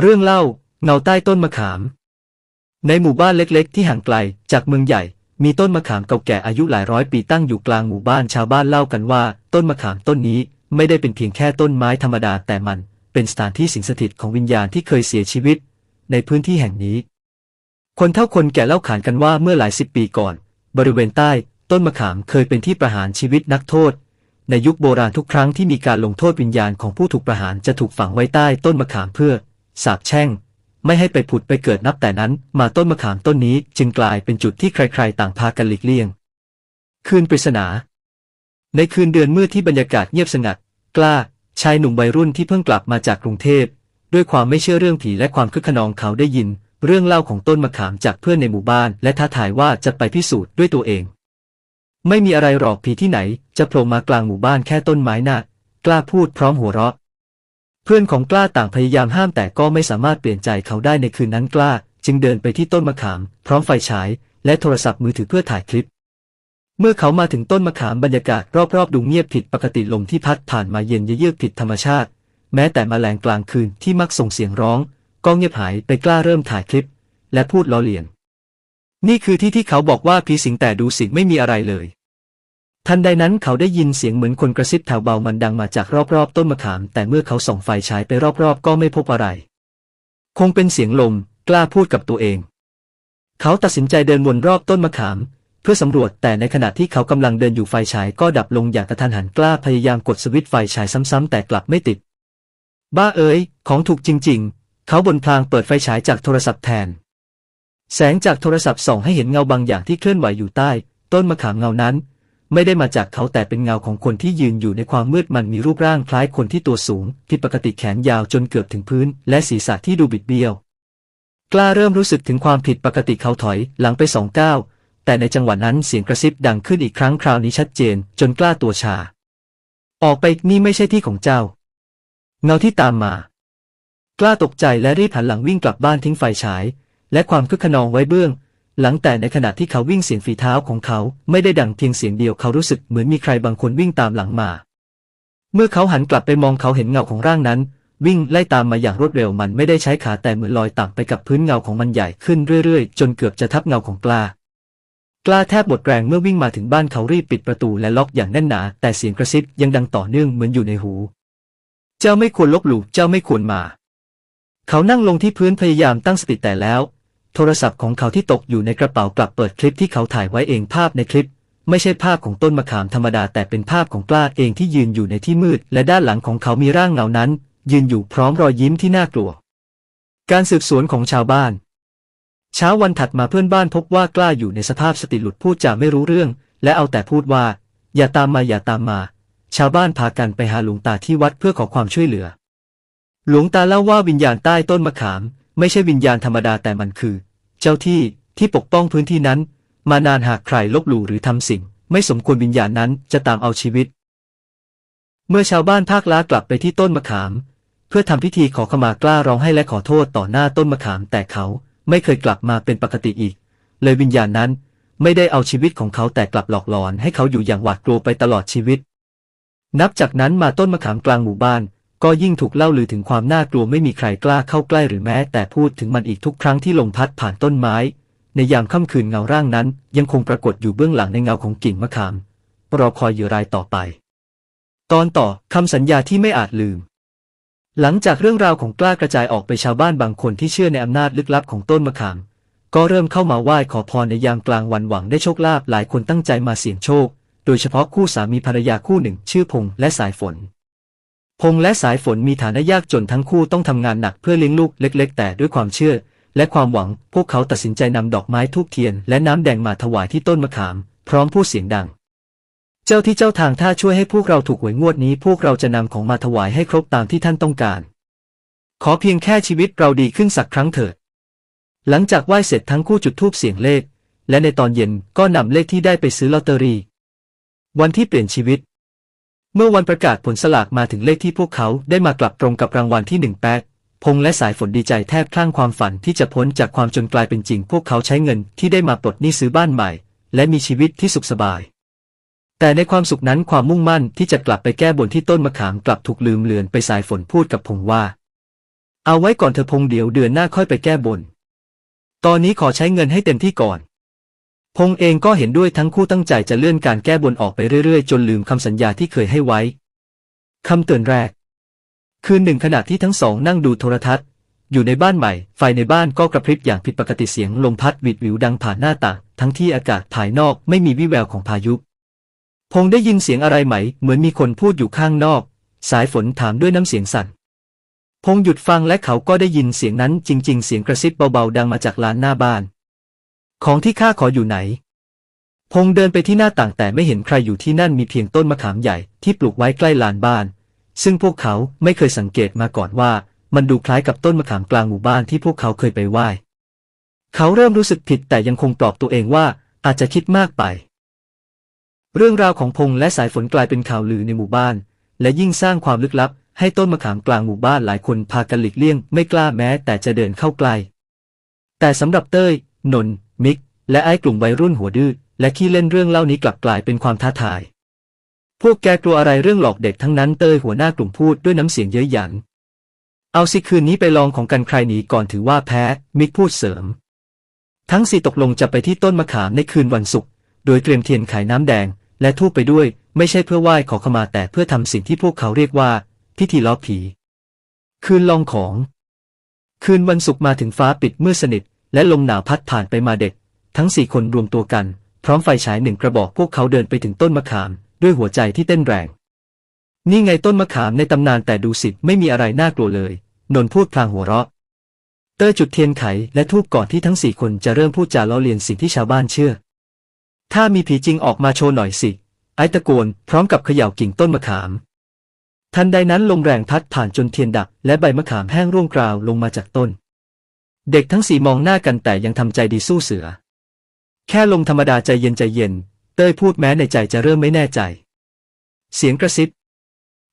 เรื่องเล่าเงาใต้ต้นมะขาม ในหมู่บ้านเล็กๆ ที่ห่างไกลจากเมืองใหญ่ มีต้นมะขามเก่าแก่อายุหลายร้อยปีตั้งอยู่กลางหมู่บ้านชาวบ้านเล่ากันว่า ต้นมะขามต้นนี้ไม่ได้เป็นเพียงแค่ต้นไม้ธรรมดาแต่มันเป็นสถานที่สิงสถิตของวิญญาณที่เคยเสียชีวิต ในพื้นที่แห่งนี้ คนเท่าคนแก่เล่าขานกันว่าเมื่อหลายสิบปีก่อน บริเวณใต้ต้นมะขามเคยเป็นที่ประหารชีวิตนักโทษ ในยุคโบราณทุกครั้งที่มีการลงโทษวิญญาณของผู้ถูกประหารจะถูกฝังไว้ใต้ต้นมะขามเพื่อ สาบแช่ง ไม่ให้ไปผุดไปเกิดนับแต่นั้น มาต้นมะขามต้นนี้จึงกลายเป็นจุดที่ใครๆ ต่างพากันหลีกเลี่ยง คืนปริศนา ในคืนเดือนมืดที่บรรยากาศเงียบสงัด กล้า ชายหนุ่มวัยรุ่นที่เพิ่งกลับมาจากกรุงเทพ ด้วยความไม่เชื่อเรื่องผีและความคึกขนองเขาได้ยิน เรื่องเล่าของต้นมะขามจากเพื่อนในหมู่บ้าน และท้าทายว่าจะไปพิสูจน์ด้วยตัวเอง ไม่มีอะไรหรอกผีที่ไหน จะโผล่มากลางหมู่บ้านแค่ต้นไม้น่ะกล้าพูดพร้อมหัวเราะ พื่อนของกล้าต่างพยายามห้ามแต่ก็ไม่สามารถเปลี่ยนใจเขาได้ในคืนนั้นกล้า จึงเดินไปที่ต้นมะขาม พร้อมไฟฉาย และโทรศัพท์มือถือเพื่อถ่ายคลิป เมื่อเขามาถึงต้นมะขามบรรยากาศรอบๆดูเงียบผิดปกติลมที่พัดผ่านมาเย็นเยือกผิดธรรมชาติ แม้แต่แมลงกลางคืนที่มักส่งเสียงร้อง ก็เงียบหายไปกล้าเริ่มถ่ายคลิป และพูดล้อเลียน นี่คือที่ที่เขาบอกว่าผีสิงแต่ดูสิไม่มีอะไรเลย ทันใดนั้นเขาได้ยินเสียงเหมือนคนกระซิบแถวเบามันดังมาจากรอบๆต้นมะขาม แต่เมื่อเขาส่องไฟฉายไปรอบๆ ก็ไม่พบอะไร คงเป็นเสียงลม กล้าพูดกับตัวเอง เขาตัดสินใจเดินวนรอบต้นมะขาม เพื่อสำรวจแต่ในขณะที่เขากำลังเดินอยู่ไฟฉายก็ดับลงอย่างกระทันหันกล้าพยายามกดสวิตช์ไฟฉายซ้ำๆแต่กลับไม่ติด บ้าเอ๋ยของถูกจริง ๆ เขาบนพลางเปิดไฟฉายจากโทรศัพท์แทน แสงจากโทรศัพท์ส่องให้เห็นเงาบางอย่างที่เคลื่อนไหวอยู่ใต้ ต้นมะขามเงานั้น ไม่ได้มาจากเขาแต่เป็นเงาของคนที่ยืนอยู่ในความมืดมันมีรูปร่างคล้ายคนที่ตัวสูงผิดปกติแขนยาวจนเกือบถึงพื้น และศีรษะที่ดูบิดเบี้ยว กล้าเริ่มรู้สึกถึงความผิดปกติเขาถอยหลังไปสองก้าวแต่ในจังหวะนั้นเสียงกระซิบดังขึ้นอีกครั้งคราวนี้ชัดเจน จนกล้าตัวชา ออกไปนี่ไม่ใช่ที่ของเจ้า เงาที่ตามมา กล้าตกใจและรีบหันหลังวิ่งกลับบ้านทิ้งไฟฉาย และความคึกขนองไว้เบื้อง หลังแต่ในขณะที่เขาวิ่งเสียงฝีเท้าของเขาไม่ได้ดังเพียงเสียงเดียวเขารู้สึกเหมือนมีใครบางคนวิ่งตามหลังมา เมื่อเขาหันกลับไปมองเขาเห็นเงาของร่างนั้น วิ่งไล่ตามมาอย่างรวดเร็วมันไม่ได้ใช้ขาแต่เหมือนลอยต่ำไปกับพื้นเงาของมันใหญ่ขึ้นเรื่อยๆ จนเกือบจะทับเงาของกล้ากล้าแทบหมดแรงเมื่อวิ่งมาถึงบ้านเขารีบปิดประตูและล็อกอย่างแน่นหนา แต่เสียงกระซิบยังดังต่อเนื่องเหมือนอยู่ในหู เจ้าไม่ควรลบหลู่เจ้าไม่ควรมา เขานั่งลงที่พื้นพยายามตั้งสติแต่แล้ว โทรศัพท์ของเขาที่ตกอยู่ในกระเป๋ากลับเปิดคลิปที่เขาถ่ายไว้เองภาพในคลิป ไม่ใช่ภาพของต้นมะขามธรรมดาแต่เป็นภาพของกล้าเองที่ยืนอยู่ในที่มืด และด้านหลังของเขามีร่างเงานั้น ยืนอยู่พร้อมรอยยิ้มที่น่ากลัว การสืบสวนของชาวบ้าน เช้าวันถัดมาเพื่อนบ้านพบว่ากล้าอยู่ในสภาพสติหลุดพูดจาไม่รู้เรื่อง และเอาแต่พูดว่า อย่าตามมาอย่าตามมา ชาวบ้านพากันไปหาหลวงตาที่วัดเพื่อขอความช่วยเหลือ หลวงตาเล่าว่าวิญญาณใต้ต้นมะขาม ไม่ใช่วิญญาณธรรมดาแต่มันคือ เจ้าที่ที่ปกป้องพื้นที่นั้น มานานหากใครลบหลู่หรือทำสิ่ง ไม่สมควรวิญญาณนั้นจะตามเอาชีวิต เมื่อชาวบ้านภาคล้ากลับไปที่ต้นมะขาม เพื่อทำพิธีขอขมากล้าร้องให้และขอโทษต่อหน้าต้นมะขามแต่เขาไม่เคยกลับมาเป็นปกติอีก เลยวิญญาณนั้นไม่ได้เอาชีวิตของเขาแต่กลับหลอกหลอนให้เขาอยู่อย่างหวาดกลัวไปตลอดชีวิต นับจากนั้นมาต้นมะขามกลางหมู่บ้าน ก็ยิ่งถูกเล่าลือถึงความน่ากลัวไม่มีใครกล้าเข้าใกล้หรือแม้ แต่พูดถึงมันอีกทุกครั้งที่ลมพัดผ่านต้นไม้ ในยามค่ำคืนเงาร่างนั้น ยังคงปรากฏอยู่เบื้องหลังในเงาของกิ่งมะขามรอคอยอยู่รายต่อไป ตอนต่อคำสัญญาที่ไม่อาจลืม หลังจากเรื่องราวของกล้ากระจายออกไปชาวบ้านบางคนที่เชื่อในอำนาจลึกลับของต้นมะขาม ก็เริ่มเข้ามาไหว้ขอพรในยามกลางวันหวังได้โชคลาภหลายคนตั้งใจมาเสี่ยงโชค โดยเฉพาะคู่สามีภรรยาคู่หนึ่งชื่อพงษ์และสายฝน พงและสายฝนมีฐานะยากจนทั้งคู่ต้องทำงานหนักเพื่อเลี้ยงลูกเล็ก ๆ แต่ด้วยความเชื่อ และความหวังพวกเขาตัดสินใจนำดอกไม้ทูบเทียน และน้ำแดงมาถวายที่ต้นมะขาม พร้อมพูดเสียงดัง เจ้าที่เจ้าทางถ้าช่วยให้พวกเราถูกหวยงวดนี้ พวกเราจะนำของมาถวายให้ครบตามที่ท่านต้องการ ขอเพียงแค่ชีวิตเราดีขึ้นสักครั้งเถิด หลังจากไหว้เสร็จทั้งคู่จุดธูปเสียงเลข และในตอนเย็นก็นำเลขที่ได้ไปซื้อลอตเตอรี่ วันที่เปลี่ยนชีวิต เมื่อวันประกาศผลสลากมาถึงเลขที่พวกเขาได้มากลับตรงกับรางวัลที่หนึ่งแป๊กพงและสายฝนดีใจแทบคลั่งความฝันที่จะพ้นจากความจนกลายเป็นจริง พวกเขาใช้เงินที่ได้มาปลดหนี้ซื้อบ้านใหม่ และมีชีวิตที่สุขสบาย แต่ในความสุขนั้นความมุ่งมั่นที่จะกลับไปแก้บนที่ต้นมะขามกลับถูกลืมเลือนไปสายฝนพูดกับพงว่า เอาไว้ก่อนเธอพงเดี๋ยวเดือนหน้าค่อยไปแก้บน ตอนนี้ขอใช้เงินให้เต็มที่ก่อน พงเองก็เห็นด้วยทั้งคู่ตั้งใจจะเลื่อนการแก้บนออกไปเรื่อยๆ จนลืมคำสัญญาที่เคยให้ไว้คำเตือนแรก คืนหนึ่งขณะที่ทั้งสองนั่งดูโทรทัศน์ อยู่ในบ้านใหม่ ไฟในบ้านก็กระพริบอย่างผิดปกติเสียงลมพัดหวิดหวิวดังผ่านหน้าต่างทั้งที่อากาศภายนอกไม่มีวี่แววของพายุพงได้ยินเสียงอะไรไหม เหมือนมีคนพูดอยู่ข้างนอก สายฝนถามด้วยน้ำเสียงสั่นพงหยุดฟังและเขาก็ได้ยินเสียงนั้นจริง ๆ เสียงกระซิบเบาๆดังมาจากลานหน้าบ้าน ของที่ข้าขออยู่ไหน พงษ์เดินไปที่หน้าต่างแต่ไม่เห็นใครอยู่ที่นั่นมีเพียงต้นมะขามใหญ่ที่ปลูกไว้ใกล้ลานบ้าน ซึ่งพวกเขาไม่เคยสังเกตมาก่อนว่า มันดูคล้ายกับต้นมะขามกลางหมู่บ้านที่พวกเขาเคยไปไหว้ เขาเริ่มรู้สึกผิดแต่ยังคงปลอบตัวเองว่าอาจจะคิดมากไป เรื่องราวของพงษ์และสายฝนกลายเป็นข่าวลือในหมู่บ้าน และยิ่งสร้างความลึกลับ ให้ต้นมะขามกลางหมู่บ้านหลายคนพากันหลีกเลี่ยง ไม่กล้าแม้แต่จะเดินเข้าใกล้ แต่สำหรับเต้ยนนท์ มิก และไอ้กลุ่มวัยรุ่นหัวดื้อและขี้เล่นเรื่องเล่านี้กลับกลายเป็นความท้าทาย พวกแกกลัวอะไรเรื่องหลอกเด็กทั้งนั้นเตยหัวหน้ากลุ่มพูดด้วยน้ำเสียงเย้ยหยัน เอาสิคืนนี้ไปลองของกันใครหนีก่อนถือว่าแพ้ มิกพูดเสริม ทั้งสี่ตกลงจะไปที่ต้นมะขามในคืนวันศุกร์โดยเตรียมเทียนไขน้ำแดง และทูบไปด้วย ไม่ใช่เพื่อไหว้ขอขมาแต่เพื่อทำสิ่งที่พวกเขาเรียกว่า พิธีล้อผี คืนลองของ คืนวันศุกร์มาถึงฟ้าปิดมืดสนิท และลมหนาวพัดผ่านไปมาเด็ก ทั้งสี่คนรวมตัวกัน พร้อมไฟฉายหนึ่งกระบอกพวกเขาเดินไปถึงต้นมะขาม ด้วยหัวใจที่เต้นแรง นี่ไงต้นมะขามในตำนานแต่ดูสิไม่มีอะไรน่ากลัวเลย นนพูดพลางหัวเราะ เตอร์จุดเทียนไขและทูบก่อนที่ทั้งสี่คนจะเริ่มพูดจาล้อเลียนสิ่งที่ชาวบ้านเชื่อ ถ้ามีผีจริงออกมาโชว์หน่อยสิไอตะโกนพร้อมกับเขย่ากิ่งต้นมะขาม ทันใดนั้นลมแรงพัดผ่านจนเทียนดับและใบมะขามแห้งร่วงกราวลงมาจากต้น เด็กทั้งสี่มองหน้ากันแต่ยังทำใจดีสู้เสือ แค่ลมธรรมดาใจเย็นใจเย็น เต้ยพูดแม้ในใจจะเริ่มไม่แน่ใจ เสียงกระซิบ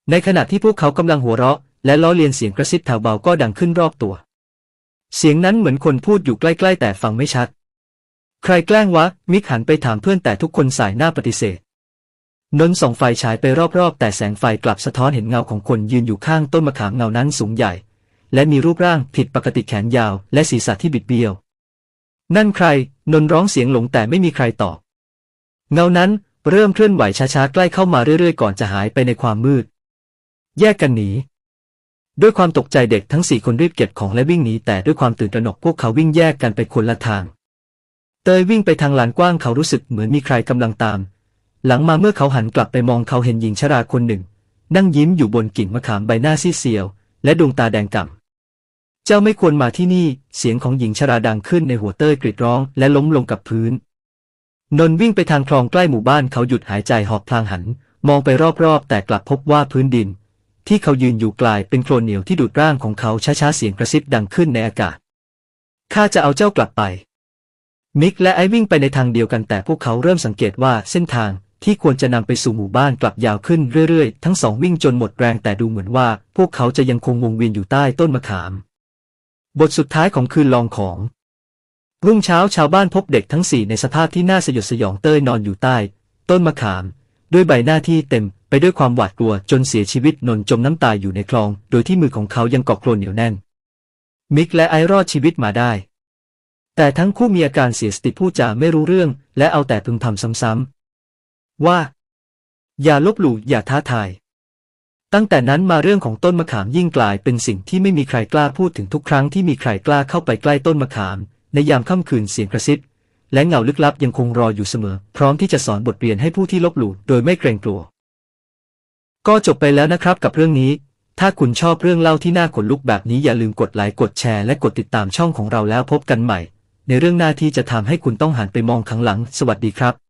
ในขณะที่พวกเขากำลังหัวเราะ และล้อเลียนเสียงกระซิบแถวเบาก็ดังขึ้นรอบตัว เสียงนั้นเหมือนคนพูดอยู่ใกล้ๆ แต่ฟังไม่ชัด ใครแกล้งวะ มิกหันไปถามเพื่อนแต่ทุกคนสายหน้าปฏิเสธ นนท์ส่องไฟฉายไปรอบๆ แต่แสงไฟกลับสะท้อนเห็นเงาของคนยืนอยู่ข้างต้นมะขามเงานั้นสูงใหญ่ และมีรูปร่างผิดปกติแขนยาว และศีรษะที่บิดเบี้ยว นั่นใคร นนร้องเสียงหลงแต่ไม่มีใครตอบ เงานั้นเริ่มเคลื่อนไหวช้าๆ ใกล้เข้ามาเรื่อยๆ ก่อนจะหายไปในความมืด แยกกันหนี ด้วยความตกใจเด็กทั้งสี่คนรีบเก็บของและวิ่งหนีแต่ด้วยความตื่นตระหนกพวกเขาวิ่งแยกกันไปคนละทาง เตยวิ่งไปทางลานกว้างเขารู้สึกเหมือนมีใครกำลังตาม หลังมาเมื่อเขาหันกลับไปมองเขาเห็นหญิงชราคนหนึ่ง นั่งยิ้มอยู่บนกิ่งมะขามใบหน้าซีเซียว และดวงตาแดงก่ำ เจ้าไม่ควรมาที่นี่ เสียงของหญิงชราดังขึ้นในหัวเต้ยกรีดร้องและล้มลงกับพื้น นนท์วิ่งไปทางคลองใกล้หมู่บ้านเขาหยุดหายใจหอบพลางหัน มองไปรอบๆ แต่กลับพบว่าพื้นดิน ที่เขายืนอยู่กลายเป็นโคลนเหนียวที่ดูดร่างของเขาช้าๆเสียงกระซิบดังขึ้นในอากาศ ข้าจะเอาเจ้ากลับไป มิกและไอวิ่งไปในทางเดียวกันแต่พวกเขาเริ่มสังเกตว่าเส้นทางที่ควรจะนำไปสู่หมู่บ้านกลับยาวขึ้นเรื่อยๆ ทั้งสองวิ่งจนหมดแรงแต่ดูเหมือนว่า พวกเขาจะยังคงวงเวียนอยู่ใต้ต้นมะขาม บทสุดท้ายของคืนลองของ รุ่งเช้าชาวบ้านพบเด็กทั้งสี่ในสภาพที่น่าสยดสยองเต้ยนอนอยู่ใต้ ต้นมะขาม ด้วยใบหน้าที่เต็มไปด้วยความหวาดกลัวจนเสียชีวิตนนจมน้ำตายอยู่ในคลอง โดยที่มือของเขายังเกาะโคลนเหนียวแน่น มิกและไอรอดชีวิตมาได้ แต่ทั้งคู่มีอาการเสียสติพูดจาไม่รู้เรื่อง และเอาแต่พึมพำซ้ำๆว่า อย่าลบหลู่อย่าท้าทาย ตั้งแต่นั้นมาเรื่องของต้นมะขามยิ่งกลายเป็นสิ่งที่ไม่มีใครกล้าพูดถึงทุกครั้งที่มีใครกล้าเข้าไปใกล้ต้นมะขาม ในยามค่ำคืนเสียงกระซิบและเงาลึกลับยังคงรออยู่เสมอ พร้อมที่จะสอนบทเรียนให้ผู้ที่ลบหลู่โดยไม่เกรงกลัว ก็จบไปแล้วนะครับกับเรื่องนี้ ถ้าคุณชอบเรื่องเล่าที่น่าขนลุกแบบนี้อย่าลืมกดไลค์กดแชร์และกดติดตามช่องของเราแล้วพบกันใหม่ ในเรื่องหน้าที่จะทำให้คุณต้องหันไปมองข้างหลัง สวัสดีครับ